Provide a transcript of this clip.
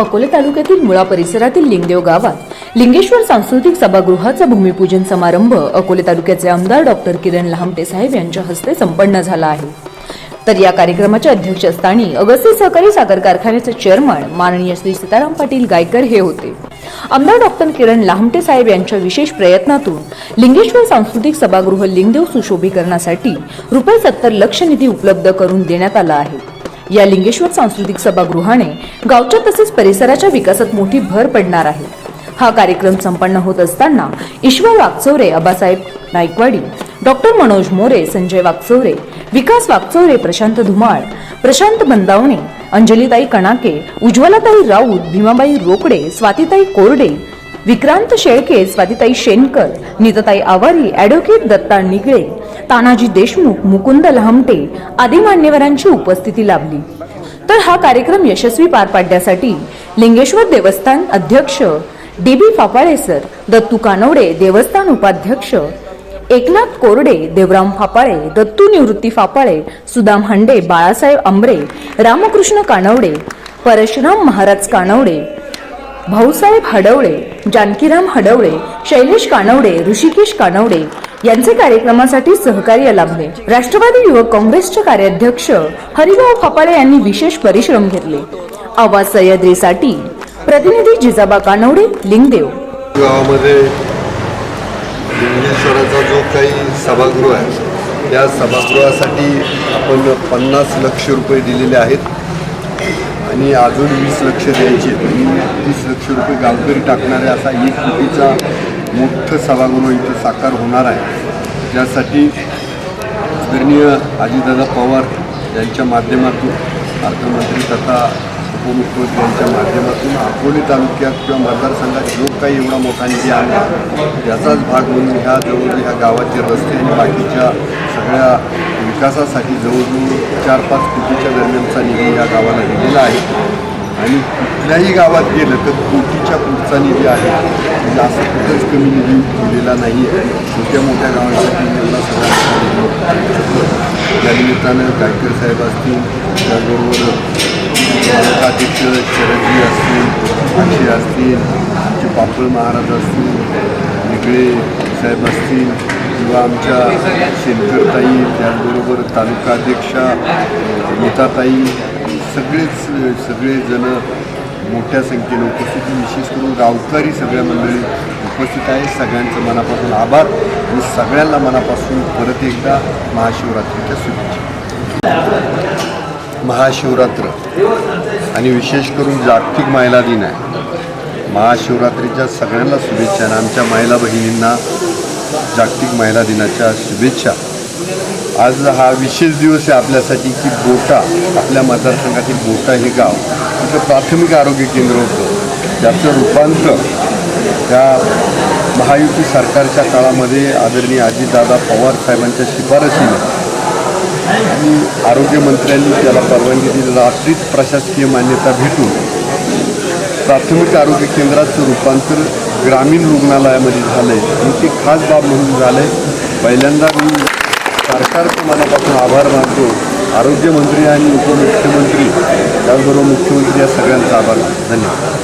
अकोले तालुक्यातील मुळा परिसरातील लिंगदेव गावात लिंगेश्वर सांस्कृतिक सभागृहाचा भूमिपूजन समारंभ अकोले तालुक्याचे आमदार डॉक्टर किरण लहामटे साहेब यांच्या हस्ते संपन्न झाला आहे. तर या कार्यक्रमाच्या अध्यक्षस्थानी अगस्ती सहकारी साखर कारखान्याचे चेअरमन माननीय श्री सीताराम पाटील गायकर हे होते. आमदार डॉक्टर किरण लामटे साहेब यांच्या विशेष प्रयत्नातून लिंगेश्वर सांस्कृतिक सभागृह लिंगदेव सुशोभीकरणासाठी रुपये सत्तर लक्ष निधी उपलब्ध करून देण्यात आला आहे. या लिंगेश्वर सांस्कृतिक सभागृहाने गावच्या तसेच परिसराच्या विकासात मोठी भर पडणार आहे. हा कार्यक्रम संपन्न होत असताना ईश्वर वागचौरे अबासाहेब नाईकवाडी डॉक्टर मनोज मोरे संजय वागचौरे विकास वागचौरे प्रशांत धुमाळ प्रशांत बंदावणे अंजलीताई कणाके उज्ज्वलाताई राऊत भीमाबाई रोकडे स्वातीताई कोरडे विक्रांत शेळके स्वातीताई शेनकर नीतताई आवारी ॲडव्होकेट दत्ता निगळे तानाजी देशमुख मुकुंद लहमटे आदी मान्यवरांची उपस्थिती लाभली. तर हा कार्यक्रम यशस्वी पार पाडण्यासाठी लिंगेश्वर देवस्थान अध्यक्ष D B Phapale sir Dattu Kanwade देवस्थान उपाध्यक्ष एकनाथ कोरडे देवराम फापाळे दत्तू निवृत्ती फापाळे सुदाम हंडे बाळासाहेब आंबरे रामकृष्ण कानवडे परशुराम महाराज कानवडे भाऊसाहेब हडवळे जानकीराम हडवळे शैलेश कानवडे ऋषिकेश कानवडे यांचे कार्यक्रमासाठी सहकार्य लाभले. राष्ट्रवादी युवक काँग्रेसचे कार्याध्यक्ष हरिभाऊ फापाळे यांनी विशेष परिश्रम घेतले. आवाज सह्याद्रीसाठी. प्रतिनिधी जिजाबा कानवडे लिंगदेव. गावामध्ये लिंगेश्वराचा जो काही सभागृह आहे त्या सभागृहासाठी आपण पन्नास लक्ष रुपये दिलेले आहेत. आणि अजून वीस लक्ष द्यायचे आणि तीस लक्ष रुपये गावकरी टाकणारे असा एक कोटीचा मोठं सभागृह इथं साकार होणार आहे. ज्यासाठी आदरणीय अजितदादा पवार यांच्या माध्यमातून अर्थमंत्री तथा उपमुख्यमंत्री यांच्या माध्यमातून अकोले तालुक्यात किंवा मतदारसंघात जो काही एवढा मोठा निधी आला याचाच भाग म्हणून ह्या जवळ ह्या गावाचे रस्ते आणि बाकीच्या सगळ्या विकासासाठी जवळजवळ चार पाच कोटीच्या दरम्यानचा निधी या गावाला दिलेला आहे. आणि कुठल्याही गावात गेलं तर कोटीच्या पुढचा निधी आहे. म्हणजे असं कुठंच कमी निधी दिलेला नाही आहे. छोट्या मोठ्या गावांसाठी एवढा सगळा निधी गायकर साहेब असतील त्याचबरोबर तालुकाध्यक्ष शरदजी असतील अक्षय असतील आमचे पापळ महाराज असतील निगळे साहेब असतील किंवा आमच्या शेतकरताई त्याचबरोबर तालुका अध्यक्षा नीताताई सगळेच सगळेजण मोठ्या संख्येनं उपस्थित. विशेष करून गावकरी सगळ्या मंडळी उपस्थित आहे सगळ्यांचं मनापासून आभार आणि सगळ्यांना मनापासून परत एकदा महाशिवरात्रीच्या शुभेच्छा. महाशिवरात्र आणि विशेष करून जागतिक महिला दिन आहे. महाशिवरात्रीच्या सगळ्यांना शुभेच्छा आणि आमच्या महिला बहिणींना जागतिक महिला दिनाच्या शुभेच्छा. आज हा विशेष दिवस आहे आपल्यासाठी की बोटा आपल्या मतदारसंघातील बोटा हे गाव. तिथं प्राथमिक आरोग्य केंद्र होतं. त्याचं रूपांतर त्या महायुती सरकारच्या काळामध्ये आदरणीय अजितदादा पवार साहेबांच्या शिफारसीने आणि आरोग्यमंत्र्यांनी त्याला परवानगी दिली रात्रीच प्रशासकीय मान्यता भेटून प्राथमिक आरोग्य केंद्राचं रूपांतर ग्रामीण रुग्णालयामध्ये झालं. आहे आणि ती खास बाब म्हणून झालं. आहे पहिल्यांदा मी सरकारचं मनापासून आभार मानतो. आरोग्यमंत्री आणि उपमुख्यमंत्री त्याचबरोबर मुख्यमंत्री या सगळ्यांचा आभार मानतो. धन्यवाद.